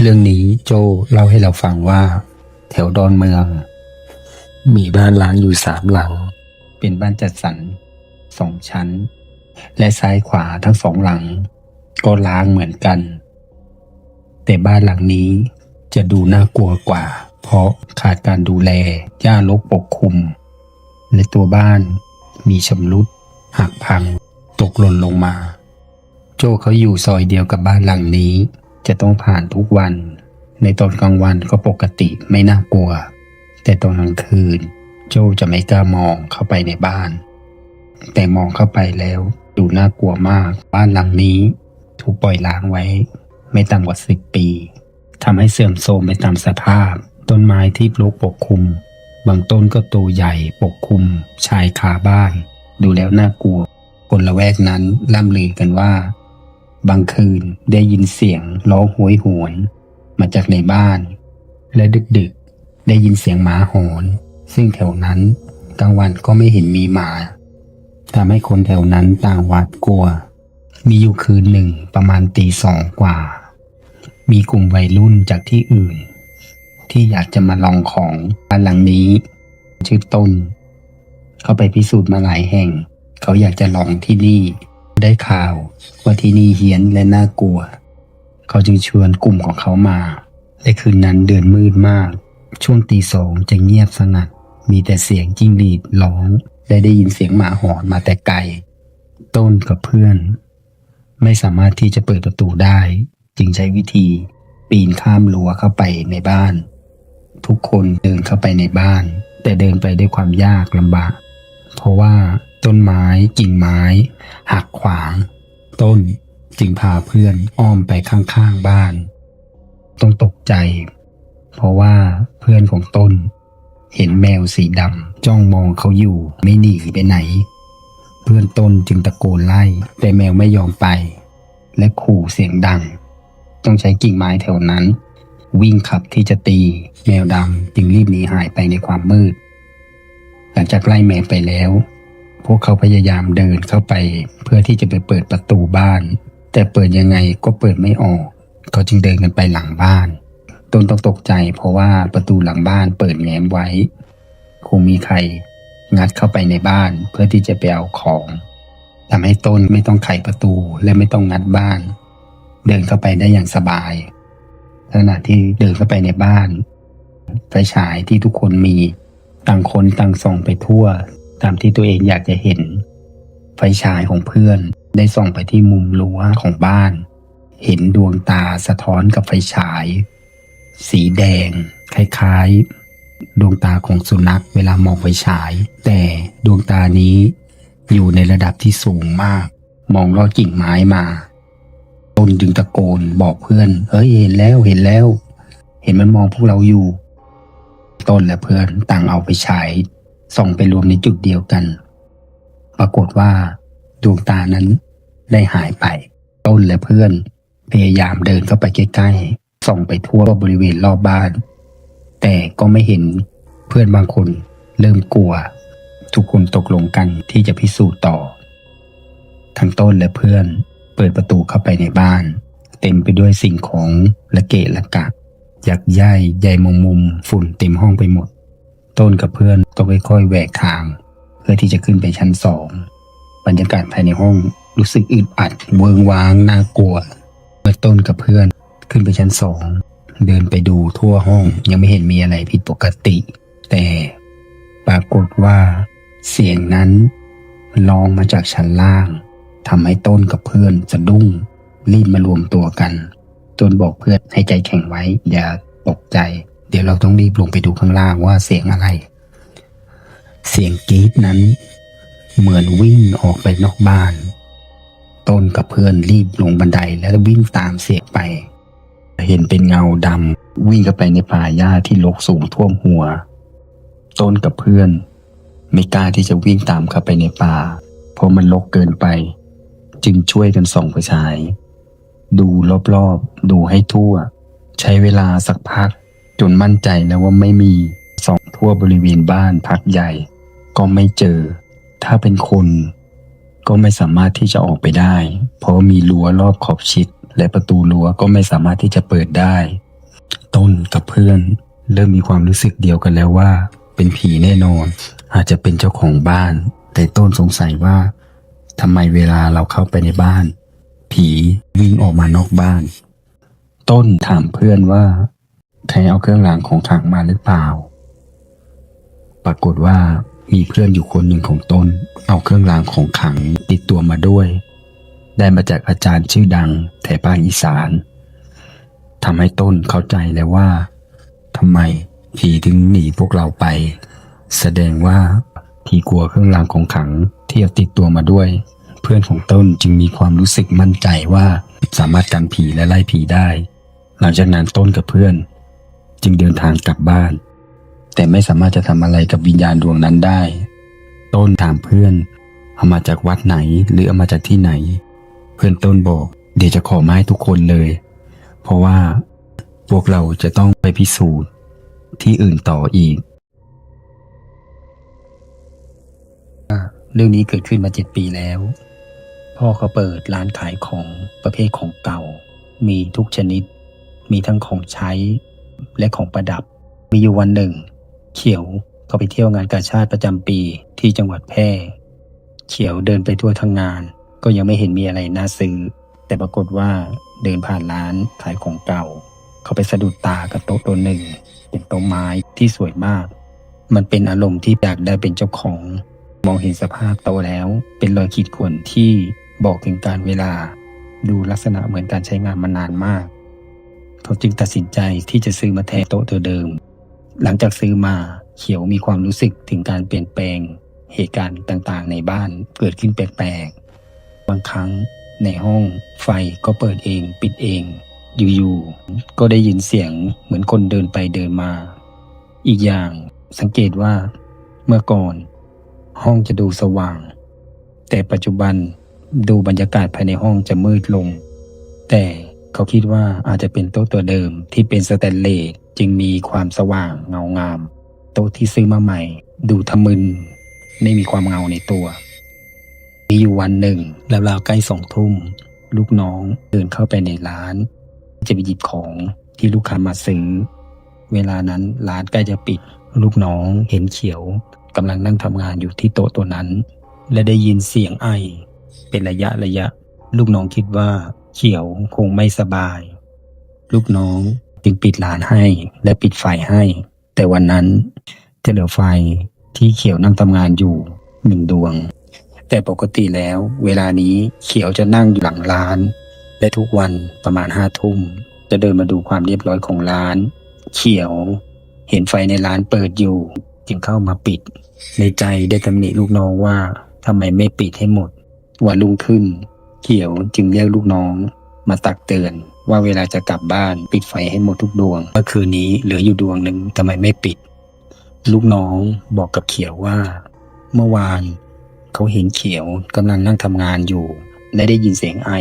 เรื่องนี้โจเล่าให้เราฟังว่า แถวดอนเมือง มีบ้านล้างอยู่สามหลัง เป็นบ้านจัดสรรสองชั้น และซ้ายขวาทั้งสองหลัง ก็ล้างเหมือนกัน แต่บ้านหลังนี้จะดูน่ากลัวกว่า เพราะขาดการดูแลหญ้ารกปกคลุม และตัวบ้านมีชำรุดหักพัง ตกหล่นลงมา โจเขาอยู่ซอยเดียวกับบ้านหลังนี้ จะต้องผ่านทุกวัน ในตอนกลางวันก็ปกติไม่น่ากลัว แต่ตอนกลางคืน โจจะไม่กล้ามองเข้าไปในบ้าน แต่มองเข้าไปแล้วดูน่ากลัวมาก บ้านหลังนี้ ถูกปล่อยล้างไว้ ไม่ต่ำกว่าสิบปีทำให้เสื่อมโทรมไปตามสภาพ ต้นไม้ที่ปลูกปกคลุม บางต้นก็โตใหญ่ปกคลุม ชายคาบ้าน ดูแล้วน่ากลัว คนละแวกนั้นล่ำลือกันว่า บางคืนได้ยินเสียงร้องโหยหวน มาจากในบ้าน และดึกๆ ได้ยินเสียงหมาหอน ซึ่งแถวนั้นกลางวันก็ไม่เห็นมีหมาทำให้คนแถวนั้นต่างหวาดกลัว มีอยู่คืนหนึ่งประมาณตีสองกว่า มีกลุ่มวัยรุ่นจากที่อื่น ที่อยากจะมาลองของบ้านหลังนี้ ชื่อต้น เขาไปพิสูจน์มาหลายแห่ง เขาอยากจะลองที่นี่ ได้ข่าวว่าที่นี่เฮี้ยนและน่ากลัว เขาจึงชวนกลุ่มของเขามาและคืนนั้นเดือนมืดมาก ช่วงตีสองจะเงียบสงัด มีแต่เสียงจิ้งหรีดร้องและได้ยินเสียงหมาหอนมาแต่ไกล ต้นกับเพื่อน ไม่สามารถที่จะเปิดประตูได้ จึงใช้วิธีปีนข้ามรั้วเข้าไปในบ้าน ทุกคนเดินเข้าไปในบ้าน แต่เดินไปด้วยความยากลำบาก เพราะว่า ต้นไม้กิ่งไม้ หักขวาง ต้นจึงพาเพื่อนอ้อมไปข้างๆบ้าน ต้องตกใจ เพราะว่าเพื่อนของต้น เห็นแมวสีดำจ้องมองเขาอยู่ไม่หนีไปไหน เพื่อนต้นจึงตะโกนไล่ แต่แมวไม่ยอมไป และขู่เสียงดัง ต้องใช้กิ่งไม้แถวนั้น วิ่งขับที่จะตี แมวดำจึงรีบหนีหายไปในความมืด หลังจากไล่แมวไปแล้ว วกเขาพยายามเดินเข้าไป เพื่อที่จะไปเปิดประตูบ้าน แต่เปิดยังไงก็เปิดไม่ออก เขาจึงเดินกันไปหลังบ้านต้นต้องตกใจเพราะว่าประตูหลังบ้านเปิดแง้มไว้ คงมีใครงัดเข้าไปในบ้านเพื่อที่จะไปเอาของทำให้ต้นไม่ต้องไขประตูและไม่ต้องงัดบ้าน เดินเข้าไปได้อย่างสบายขณะที่เดินเข้าไปในบ้านไฟฉายที่ทุกคนมีต่างคนต่างส่องไปทั่ว ตามที่ตัวเองอยากจะเห็น ไฟฉายของเพื่อนได้ส่องไปที่มุมรั้วของบ้าน เห็นดวงตาสะท้อนกับไฟฉาย สีแดง คล้ายๆ ดวงตาของสุนัขเวลามองไฟฉาย แต่ดวงตานี้อยู่ในระดับที่สูงมาก มองลอดกิ่งไม้มาตนจึงตะโกนบอกเพื่อน เฮ้ยเห็นแล้วเห็นแล้ว เห็นมันมองพวกเราอยู่ ต้นและเพื่อนต่างเอาไปฉาย ส่องไปรวมในจุดเดียวกัน ปรากฏว่าดวงตานั้นได้หายไป ต้นและเพื่อน พยายามเดินเข้าไปใกล้ๆ ส่องไปทั่วบริเวณรอบบ้าน แต่ก็ไม่เห็นเพื่อนบางคนเริ่มกลัว ทุกคนตกลงกันที่จะพิสูจน์ต่อ ทั้งต้นและเพื่อนเปิดประตูเข้าไปในบ้าน เต็มไปด้วยสิ่งของและเกะละกะยักย้ายใยมุมมุมฝุ่นเต็มห้องไปหมด ต้นกับเพื่อนต้องค่อยๆแหวกทาง เพื่อที่จะขึ้นไปชั้นสองบรรยากาศภายในห้องรู้สึกอึดอัดเวิงว้างน่ากลัว เมื่อต้นกับเพื่อนขึ้นไปชั้นสองเดินไปดูทั่วห้องยังไม่เห็นมีอะไรผิดปกติ แต่ปรากฏว่าเสียงนั้นลองมาจากชั้นล่างทำให้ต้นกับเพื่อนสะดุ้งรีบมารวมตัวกันต้นบอกเพื่อนให้ใจแข็งไว้อย่าตกใจ เดี๋ยวเราต้องรีบลงไปดูข้างล่างว่าเสียงอะไร เสียงกรีดนั้น เหมือนวิ่งออกไปนอกบ้าน ต้นกับเพื่อนรีบลงบันไดแล้ววิ่งตามเสียงไป เห็นเป็นเงาดำวิ่งเข้าไปในป่าหญ้าที่รกสูงท่วมหัว ต้นกับเพื่อน ไม่กล้าที่จะวิ่งตามเข้าไปในป่า เพราะมันรกเกินไป จึงช่วยกันส่องไฟฉาย ดูรอบๆ ดูให้ทั่ว ใช้เวลาสักพัก จนมั่นใจแล้วว่าไม่มีส่องทั่วบริเวณบ้านพักใหญ่ ก็ไม่เจอ ถ้าเป็นคนก็ไม่สามารถที่จะออกไปได้ เพราะมีรั้วรอบขอบชิด และประตูรั้วก็ไม่สามารถที่จะเปิดได้ ต้นกับเพื่อน เริ่มมีความรู้สึกเดียวกันแล้วว่า เป็นผีแน่นอน อาจจะเป็นเจ้าของบ้าน แต่ต้นสงสัยว่าทำไมเวลาเราเข้าไปในบ้าน ผีวิ่งออกมานอกบ้าน ต้นถามเพื่อนว่า ใครเอาเครื่องรางของขลังมาหรือเปล่า ปรากฏว่ามีเพื่อนอยู่คนหนึ่งของต้นเอาเครื่องรางของขลังติดตัวมาด้วย ได้มาจากอาจารย์ชื่อดังแถบภาคอีสานทำให้ต้นเข้าใจแล้วว่าทำไมผีถึงหนีพวกเราไป แสดงว่าผีกลัวเครื่องรางของขลังที่เอาติดตัวมาด้วย เพื่อนของต้นจึงมีความรู้สึกมั่นใจว่าสามารถกันผีและไล่ผีได้ หลังจากนั้นต้นกับเพื่อน จึงเดินทางกลับบ้าน แต่ไม่สามารถจะทำอะไรกับวิญญาณดวงนั้นได้ ต้นถามเพื่อนเอามาจากวัดไหนหรือเอามาจากที่ไหน เพื่อนต้นบอก เดี๋ยวจะขอมาให้ทุกคนเลย เพราะว่าพวกเราจะต้องไปพิสูจน์ที่อื่นต่ออีก เรื่องนี้เกิดขึ้นมาเจ็ดปีแล้ว พ่อเขาเปิดร้านขายของประเภทของเก่า มีทุกชนิด มีทั้งของใช้ และของประดับ มีอยู่วันหนึ่ง เขียวเขาไปเที่ยวงานกาชาติประจำปีที่จังหวัดแพร่ เขียวเดินไปทั่วทั้งงาน ก็ยังไม่เห็นมีอะไรน่าซื้อ แต่ปรากฏว่าเดินผ่านร้านขายของเก่า เขาไปสะดุดตากับโต๊ะตัวหนึ่ง เป็นโต๊ะไม้ที่สวยมาก มันเป็นอารมณ์ที่อยากได้เป็นเจ้าของ มองเห็นสภาพโต๊ะแล้ว เป็นรอยขีดข่วนที่บอกถึงการเวลา ดูลักษณะเหมือนการใช้งานมานานมาก เขาจึงตัดสินใจที่จะซื้อมาแทนโต๊ะตัวเดิม หลังจากซื้อมาเขียวมีความรู้สึกถึงการเปลี่ยนแปลง เหตุการณ์ต่างๆ ในบ้านเกิดขึ้นแปลกๆ บางครั้งในห้องไฟก็เปิดเองปิดเอง อยู่ๆก็ได้ยินเสียงเหมือนคนเดินไปเดินมา อีกอย่างสังเกตว่า เมื่อก่อน ห้องจะดูสว่าง แต่ปัจจุบันดูบรรยากาศภายในห้องจะมืดลง แต่ เขาคิดว่าอาจจะเป็นโต๊ะตัวเดิมที่เป็นสแตนเลสจึงมีความสว่างเงางาม โต๊ะที่ซื้อมาใหม่ ดูทะมึน ไม่มีความเงาในตัว มีอยู่วันหนึ่งแล้วราวๆใกล้สองทุ่ม ลูกน้องเดินเข้าไปในร้าน จะไปหยิบของที่ลูกค้ามาซื้อ เวลานั้นร้านใกล้จะปิด ลูกน้องเห็นเขียวกำลังนั่งทำงานอยู่ที่โต๊ะตัวนั้น และได้ยินเสียงไอ เป็นระยะระยะ ลูกน้องคิดว่า เขียวคงไม่สบาย ลูกน้องจึงปิดร้านให้และปิดไฟให้ แต่วันนั้นจะเหลือไฟที่เขียวนั่งทำงานอยู่หนึ่งดวง แต่ปกติแล้ว เวลานี้เขียวจะนั่งอยู่หลังร้าน และทุกวันประมาณห้าทุ่ม จะเดินมาดูความเรียบร้อยของร้าน เขียวเห็นไฟในร้านเปิดอยู่ จึงเข้ามาปิด ในใจได้ตำหนิลูกน้องว่าทำไมไม่ปิดให้หมด วันรุ่งขึ้น เขียวจึงเรียกลูกน้อง มาตักเตือนว่าเวลาจะกลับบ้านปิดไฟให้หมดทุกดวง เมื่อคืนนี้เหลืออยู่ดวงหนึ่งทำไมไม่ปิด ลูกน้องบอกกับเขียวว่า เมื่อวานเขาเห็นเขียวกำลังนั่งทำงานอยู่ และได้ยินเสียงไอ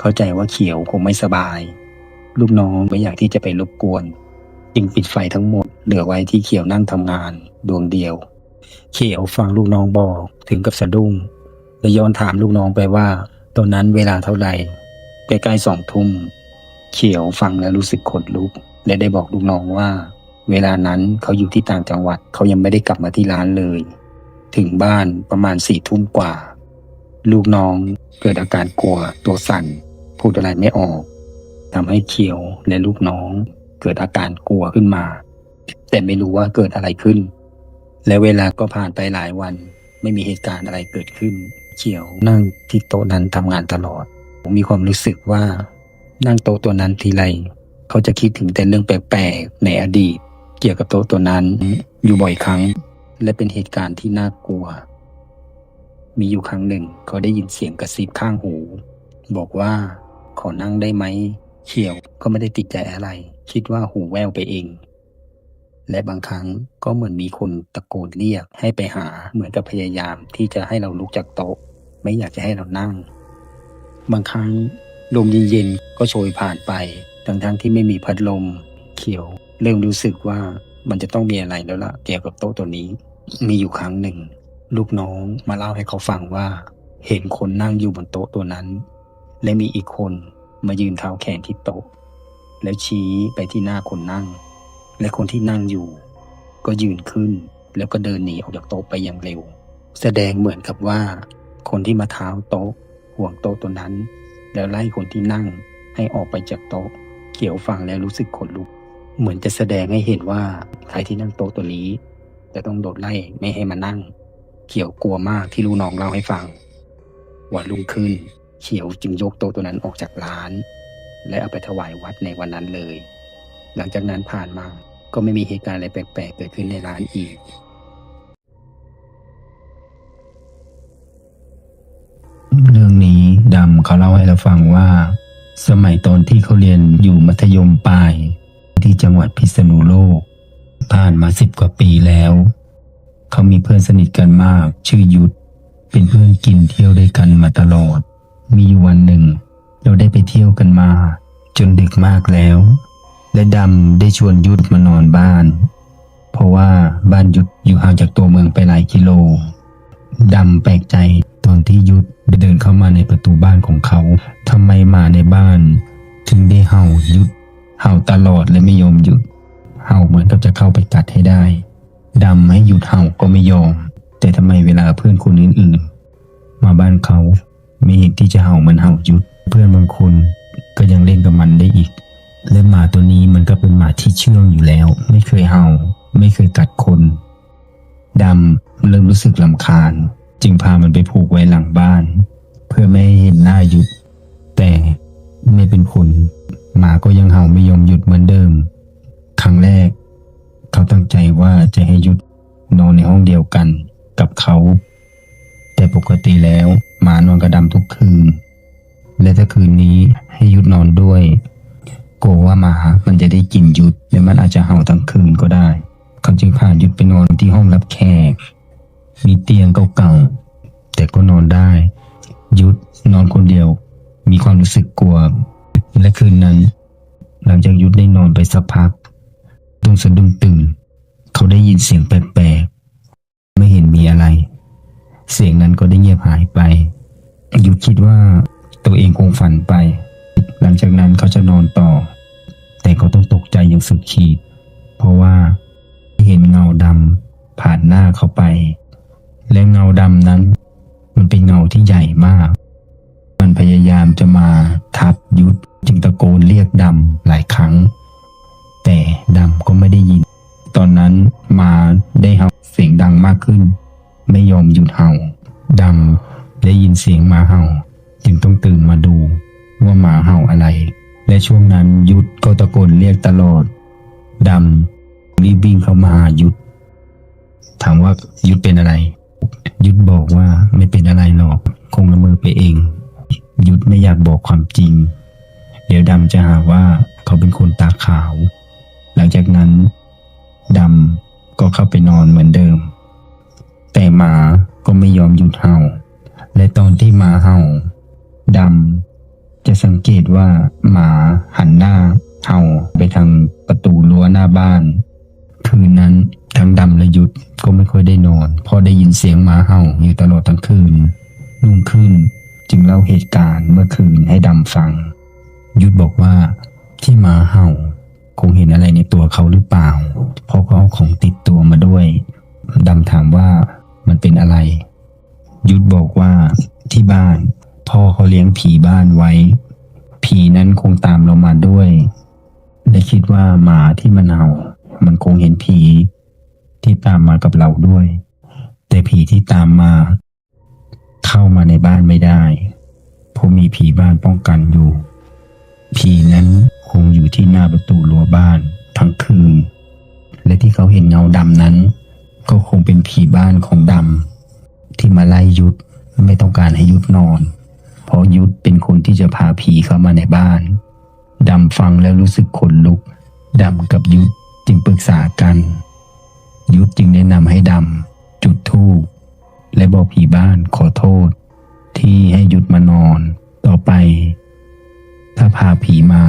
เข้าใจว่าเขียวคงไม่สบาย ลูกน้องไม่อยากที่จะไปรบกวน จึงปิดไฟทั้งหมด เหลือไว้ที่เขียวนั่งทำงานดวงเดียว เขียวฟังลูกน้องบอกถึงกับสะดุ้งและย้อนถามลูกน้องไปว่า ตอนนั้นเวลาเท่าไหร่ใกล้ๆสองทุ่ม เขียวฟังแล้วรู้สึกขนลุก และได้บอกลูกน้องว่า เวลานั้นเขาอยู่ที่ต่างจังหวัดเขายังไม่ได้กลับมาที่ร้านเลย ถึงบ้านประมาณสี่ทุ่มกว่า ลูกน้องเกิดอาการกลัวตัวสั่น พูดอะไรไม่ออกทำให้เขียวและลูกน้อง เกิดอาการกลัวขึ้นมา แต่ไม่รู้ว่าเกิดอะไรขึ้น และเวลาก็ผ่านไปหลายวัน ไม่มีเหตุการณ์อะไรเกิดขึ้น เขียวนั่งที่โต๊ะนั้นทำงานตลอด ผมมีความรู้สึกว่า นั่งโต๊ะตัวนั้นทีไรเขาจะคิดถึงแต่เรื่องแปลกๆในอดีต เกี่ยวกับโต๊ะตัวนั้นอยู่บ่อยครั้ง และเป็นเหตุการณ์ที่น่ากลัว มีอยู่ครั้งหนึ่งเขาได้ยินเสียงกระซิบข้างหู บอกว่าขอนั่งได้ไหมเขียวก็ไม่ได้ติดใจอะไร คิดว่าหูแว่วไปเอง และบางครั้งก็เหมือนมีคนตะโกนเรียกให้ไปหาเหมือนกับพยายามที่จะให้เราลุกจากโต๊ะ ไม่อยากจะให้เรานั่ง บางครั้งลมเย็นๆก็โชยผ่านไป ทั้งๆที่ไม่มีพัดลม เขียวเริ่มรู้สึกว่ามันจะต้องมีอะไรแล้วล่ะเกี่ยวกับโต๊ะตัวนี้ มีอยู่ครั้งหนึ่ง ลูกน้องมาเล่าให้เขาฟังว่า เห็นคนนั่งอยู่บนโต๊ะตัวนั้น และมีอีกคนมายืนเท้าแขนที่โต๊ะ แล้วชี้ไปที่หน้าคนนั่ง และคนที่นั่งอยู่ ก็ยืนขึ้น แล้วก็เดินหนีออกจากโต๊ะไปอย่างเร็ว แสดงเหมือนกับว่า คนที่มาเท้าโต๊ะ ห่วงโต๊ะตัวนั้น แล้วไล่คนที่นั่งให้ออกไปจากโต๊ะ เขียวฟังแล้วรู้สึกขนลุก เหมือนจะแสดงให้เห็นว่าใครที่นั่งโต๊ะตัวนี้จะต้องโดดไล่ไม่ให้มานั่ง เขียวกลัวมากที่ลูกน้องเล่าให้ฟังวันรุ่งขึ้น เขียวจึงยกโต๊ะตัวนั้นออกจากร้าน และเอาไปถวายวัดในวันนั้นเลย หลังจากนั้นผ่านมาก็ไม่มีเหตุการณ์อะไรแปลกๆเกิดขึ้นในร้านอีก เรื่องนี้ดำเขาเล่าให้เราฟังว่า สมัยตอนที่เขาเรียนอยู่มัธยมปลาย ที่จังหวัดพิษณุโลก ผ่านมาสิบกว่าปีแล้ว เขามีเพื่อนสนิทกันมาก ชื่อยุทธเป็นเพื่อนกินเที่ยวด้วยกันมาตลอด มีอยู่วันหนึ่ง เราได้ไปเที่ยวกันมา จนดึกมากแล้ว และดำได้ชวนยุทธมานอนบ้าน เพราะว่าบ้านยุทธอยู่ห่างจากตัวเมืองไปหลายกิโลดำแปลกใจตอนที่ยุทธได้เดินเข้ามาในประตูบ้านของเขาทำไมมาในบ้าน ถึงได้เห่ายุทธเห่าตลอดและไม่ยอมหยุด เห่าเหมือนกับจะเข้าไปกัดให้ได้ดำให้หยุดเห่าก็ไม่ยอม แต่ทำไมเวลาเพื่อนคนอื่นๆ มาบ้านเขาไม่เห็นที่จะเห่าเหมันเห่ายุทธเพื่อนบางคนก็ยังเล่นกับมันได้อีก ตัวนี้มันก็เป็นหมาที่เชื่องอยู่แล้ว ไม่เคยเห่า ไม่เคยกัดคนดำเริ่มรู้สึกลำคาญ จึงพามันไปผูกไว้หลังบ้าน เพื่อไม่ให้เห็นหน้ายุด แต่ไม่เป็นผลหมาก็ยังเห่าไม่ยอมหยุดเหมือนเดิม ครั้งแรก เขาตั้งใจว่าจะให้ยุดนอนในห้องเดียวกันกับเขา แต่ปกติแล้วหมานอนกระดำทุกคืน และถ้าคืนนี้ให้ยุดนอนด้วย กลัวว่าหมามันจะได้กลิ่นยุดและมันอาจจะเห่าทั้งคืนก็ได้เขาจึงพายุดไปนอนที่ห้องรับแขก มีเตียงเก่าๆแต่ก็นอนได้ ยุดนอนคนเดียว มีความรู้สึกกลัว และคืนนั้น หลังจากยุดได้นอนไปสักพักต้งสะดุ้งตื่น เขาได้ยินเสียงแปลกๆไม่เห็นมีอะไร เสียงนั้นก็ได้เงียบหายไปยุดคิดว่าตัวเองคงฝันไป หลังจากนั้นเขาจะนอนต่อ แต่เขาต้องตกใจอย่างสุดขีด เพราะว่าเห็นเงาดำผ่านหน้าเขาไป และเงาดำนั้น มันเป็นเงาที่ใหญ่มาก มันพยายามจะมาทับยุทธจึงตะโกนเรียกดำหลายครั้ง แต่ดำก็ไม่ได้ยิน ตอนนั้นมาได้เห่าเสียงดังมากขึ้น ไม่ยอมหยุดเห่าดำได้ยินเสียงหมาเห่า จึงต้องตื่นมาดูว่าหมาเห่าอะไร และช่วงนั้นยุทธก็ตะโกนเรียกตลอดดำรีบวิ่งเข้ามาหายุทธถามว่ายุทธเป็นอะไร ยุทธบอกว่าไม่เป็นอะไรหรอก คงละเมอไปเอง ยุทธไม่อยากบอกความจริง เดี๋ยวดำจะหาว่าเขาเป็นคนตาขาว หลังจากนั้นดำก็เข้าไปนอนเหมือนเดิม แต่หมาก็ไม่ยอมหยุดเห่า และตอนที่หมาเห่าดำ จะสังเกตว่าหมาหันหน้าเห่าไปทางประตูรั้วหน้าบ้าน คืนนั้นทั้งดำและยุทธก็ไม่ค่อยได้นอนเพราะได้ยินเสียงหมาเห่าอยู่ตลอดทั้งคืนรุ่งขึ้นจึงเล่าเหตุการณ์เมื่อคืนให้ดำฟัง ยุทธบอกว่าที่หมาเห่า คงเห็นอะไรในตัวเขาหรือเปล่า เพราะเขาเอาของติดตัวมาด้วยดำถามว่ามันเป็นอะไร ยุทธบอกว่าที่บ้าน พ่อเขาเลี้ยงผีบ้านไว้ ผีนั้นคงตามเรามาด้วยและคิดว่าหมาที่มันเห่ามันคงเห็นผีที่ตามมากับเราด้วย แต่ผีที่ตามมา เข้ามาในบ้านไม่ได้ เพราะมีผีบ้านป้องกันอยู่ ผีนั้นคงอยู่ที่หน้าประตูรั้วบ้านทั้งคืน และที่เขาเห็นเงาดำนั้น ก็คงเป็นผีบ้านของดำที่มาไล่ยุทธไม่ต้องการให้ยุทธนอน เพราะยุทธเป็นคนที่จะพาผีเข้ามาในบ้านดำฟังแล้วรู้สึกขนลุกดำกับยุทธจึงปรึกษากัน ยุทธจึงแนะนำให้ดำจุดธูปและบอกผีบ้านขอโทษ ที่ให้ยุทธมานอน ต่อไป ถ้าพาผีมา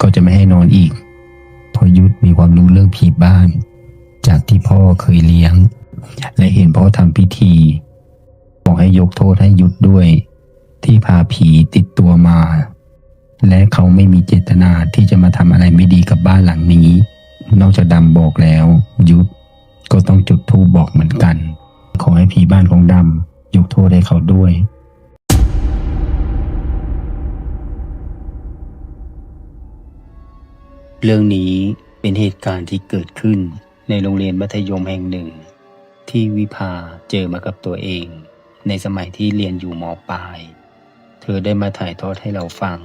ก็จะไม่ให้นอนอีกเพราะยุทธมีความรู้เรื่องผีบ้าน จากที่พ่อเคยเลี้ยง และเห็นพ่อทำพิธี บอกให้ยกโทษให้ยุทธด้วย ที่พาผีติดตัวมา และเขาไม่มีเจตนาที่จะมาทำอะไรไม่ดีกับบ้านหลังนี้ นอกจากดำบอกแล้ว ยุทธก็ต้องจุดธูปบอกเหมือนกัน ขอให้ผีบ้านของดำยกโทษให้เขาด้วยเรื่องนี้เป็นเหตุการณ์ที่เกิดขึ้นในโรงเรียนมัธยมแห่งหนึ่ง ที่วิภาเจอมากับตัวเอง ในสมัยที่เรียนอยู่มปลาย เธอได้มาถ่ายทอดให้เราฟัง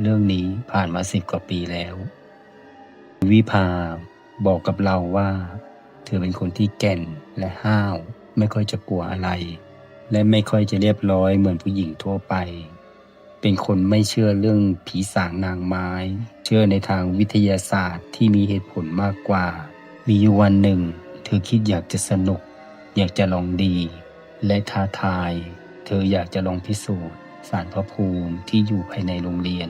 เรื่องนี้ผ่านมาสิบกว่าปีแล้ว วิภาบอกกับเราว่า เธอเป็นคนที่แก่นและห้าว ไม่ค่อยจะกลัวอะไร และไม่ค่อยจะเรียบร้อยเหมือนผู้หญิงทั่วไป เป็นคนไม่เชื่อเรื่องผีสางนางไม้ เชื่อในทางวิทยาศาสตร์ที่มีเหตุผลมากกว่า มีอยู่วันหนึ่ง เธอคิดอยากจะสนุก อยากจะลองดี และท้าทาย เธออยากจะลองพิสูจน์ สารพระภูมิที่อยู่ภายในโรงเรียน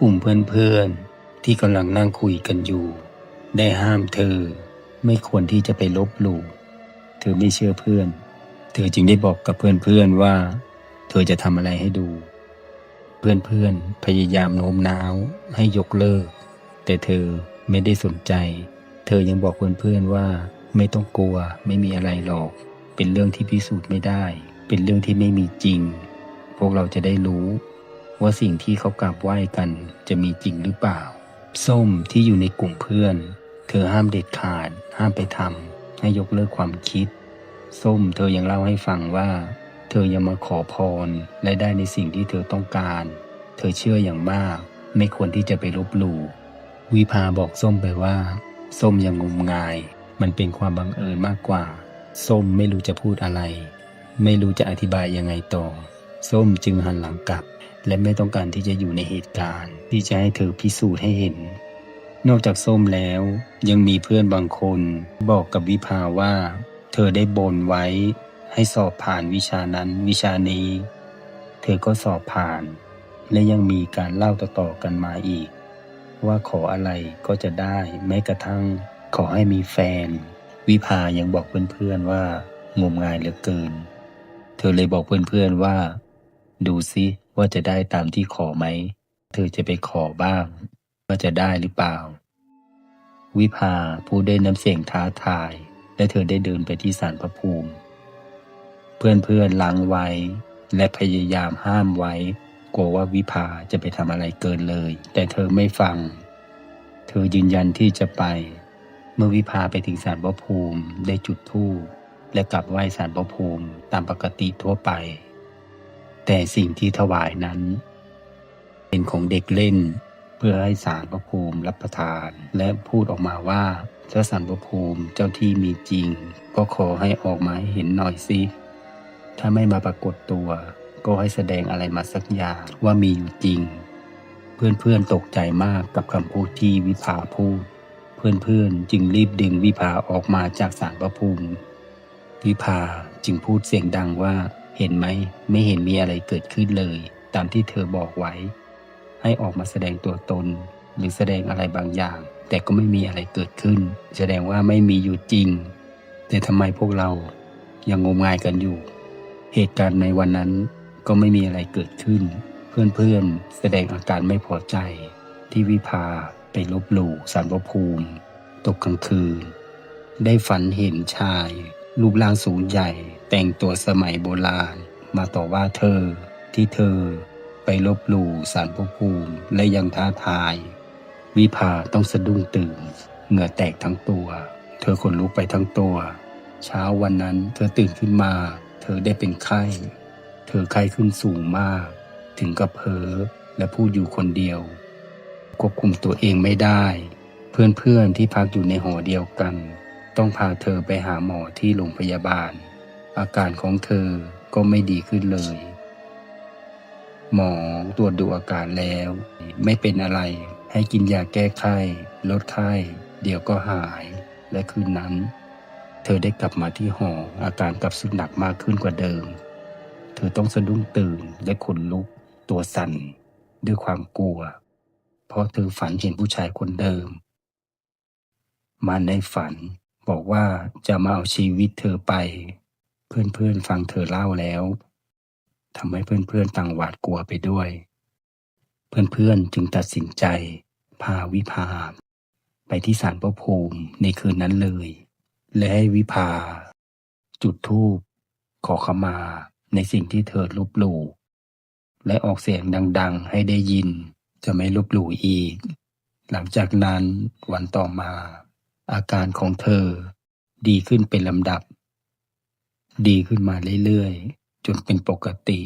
กลุ่มเพื่อนๆที่กำลังนั่งคุยกันอยู่ ได้ห้ามเธอไม่ควรที่จะไปลบหลู่เธอไม่เชื่อเพื่อน เธอจึงได้บอกกับเพื่อนๆว่า เธอจะทำอะไรให้ดู เพื่อนๆพยายามโน้มน้าวให้ยกเลิก แต่เธอไม่ได้สนใจ เธอยังบอกเพื่อนๆว่าไม่ต้องกลัวไม่มีอะไรหรอก เป็นเรื่องที่พิสูจน์ไม่ได้ เป็นเรื่องที่ไม่มีจริง พวกเราจะได้รู้ว่าสิ่งที่เขากราบไหว้กันจะมีจริงหรือเปล่า ส้มที่อยู่ในกลุ่มเพื่อน เธอห้ามเด็ดขาด ห้ามไปทำให้ยกเลิกความคิด ส้มเธอยังเล่าให้ฟังว่า เธอยังมาขอพรและได้ในสิ่งที่เธอต้องการ เธอเชื่ออย่างมาก ไม่ควรที่จะไปลบหลู่วิภาบอกส้มไปว่า ส้มยังงมงาย มันเป็นความบังเอิญมากกว่า ส้มไม่รู้จะพูดอะไร ไม่รู้จะอธิบายยังไงต่อ ส้มจึงหันหลังกลับ และไม่ต้องการที่จะอยู่ในเหตุการณ์ ที่จะให้เธอพิสูจน์ให้เห็น นอกจากส้มแล้ว ยังมีเพื่อนบางคน บอกกับวิภาว่า เธอได้บนไว้ ให้สอบผ่านวิชานั้นวิชานี้ เธอก็สอบผ่าน และยังมีการเล่าต่อๆกันมาอีก ว่าขออะไรก็จะได้แม้กระทั่ง ขอให้มีแฟน วิภายังบอกเพื่อนๆว่างมงายเหลือเกิน เธอเลยบอกเพื่อนๆว่า ดูซิว่าจะได้ตามที่ขอไหม เธอจะไปขอบ้าง ว่าจะได้หรือเปล่า วิภาพูดด้วยน้ำเสียงท้าทาย และเธอได้เดินไปที่ศาลพระภูมิ เพื่อนๆล้างไว้ และพยายามห้ามไว้ กลัวว่าวิภาจะไปทำอะไรเกินเลย แต่เธอไม่ฟัง เธอยืนยันที่จะไป เมื่อวิภาไปถึงศาลพระภูมิได้จุดธูปและกลับไหว้ศาลพระภูมิตามปกติทั่วไป แต่สิ่งที่ถวายนั้น เป็นของเด็กเล่น เพื่อให้สารพระภูมิรับประทาน และพูดออกมาว่าถ้าสารพระภูมิเจ้าที่มีจริง ก็ขอให้ออกมาหเห็นหน่อยสิถ้าไม่มาปรากฏตัว ก็ให้แสดงอะไรมาสักอย่างว่ามีอยู่จริง เพื่อนๆตกใจมากกับคำพูดที่วิภาพูด เพื่อนๆจึงรีบดึงวิภาออกมาจากสารพระภูมิ วิภาจึงพูดเสียงดังว่า เห็นไหมไม่เห็นมีอะไรเกิดขึ้นเลย ตามที่เธอบอกไว้ ให้ออกมาแสดงตัวตน หรือแสดงอะไรบางอย่าง แต่ก็ไม่มีอะไรเกิดขึ้น แสดงว่าไม่มีอยู่จริง แต่ทำไมพวกเรายังงมงายกันอยู่ เหตุการณ์ในวันนั้นก็ไม่มีอะไรเกิดขึ้น เพื่อนๆ แสดงอาการไม่พอใจ ที่วิภาไปลบหลู่สารพระภูมิ ตกกลางคืน ได้ฝันเห็นชาย รูปร่างสูงใหญ่ แต่งตัวสมัยโบราณ มาต่อว่าเธอ ที่เธอไปลบหลู่สารพระภูมิและยังท้าทาย วิภาต้องสะดุ้งตื่น เหงื่อแตกทั้งตัว เธอขนลุกไปทั้งตัว เช้าวันนั้นเธอตื่นขึ้นมา เธอได้เป็นไข้ เธอไข้ขึ้นสูงมาก ถึงกับเพ้อและพูดอยู่คนเดียว ควบคุมตัวเองไม่ได้ เพื่อนๆที่พักอยู่ในหอเดียวกัน ต้องพาเธอไปหาหมอที่โรงพยาบาล อาการของเธอก็ไม่ดีขึ้นเลย หมอตรวจดูอาการแล้ว ไม่เป็นอะไร ให้กินยาแก้ไข้ ลดไข้ เดี๋ยวก็หาย และคืนนั้น เธอได้กลับมาที่หออาการกลับสุดหนักมากขึ้นกว่าเดิม เธอต้องสะดุ้งตื่นและขนลุก ตัวสั่น ด้วยความกลัว เพราะเธอฝันเห็นผู้ชายคนเดิมมาในฝัน บอกว่าจะมาเอาชีวิตเธอไป เพื่อนๆฟังเธอเล่าแล้วทำให้เพื่อนๆต่างหวาดกลัวไปด้วย เพื่อนๆจึงตัดสินใจ พาวิภา ไปที่ศาลพระภูมิในคืนนั้นเลย และให้วิภา จุดธูปขอขมาในสิ่งที่เธอลบหลู่และออกเสียงดัง ๆ ให้ได้ยิน จะไม่ลบหลู่อีก หลังจากนั้นวันต่อมา อาการของเธอดีขึ้นเป็นลำดับ ดีขึ้นมาเรื่อย ๆ จนเป็นปกติ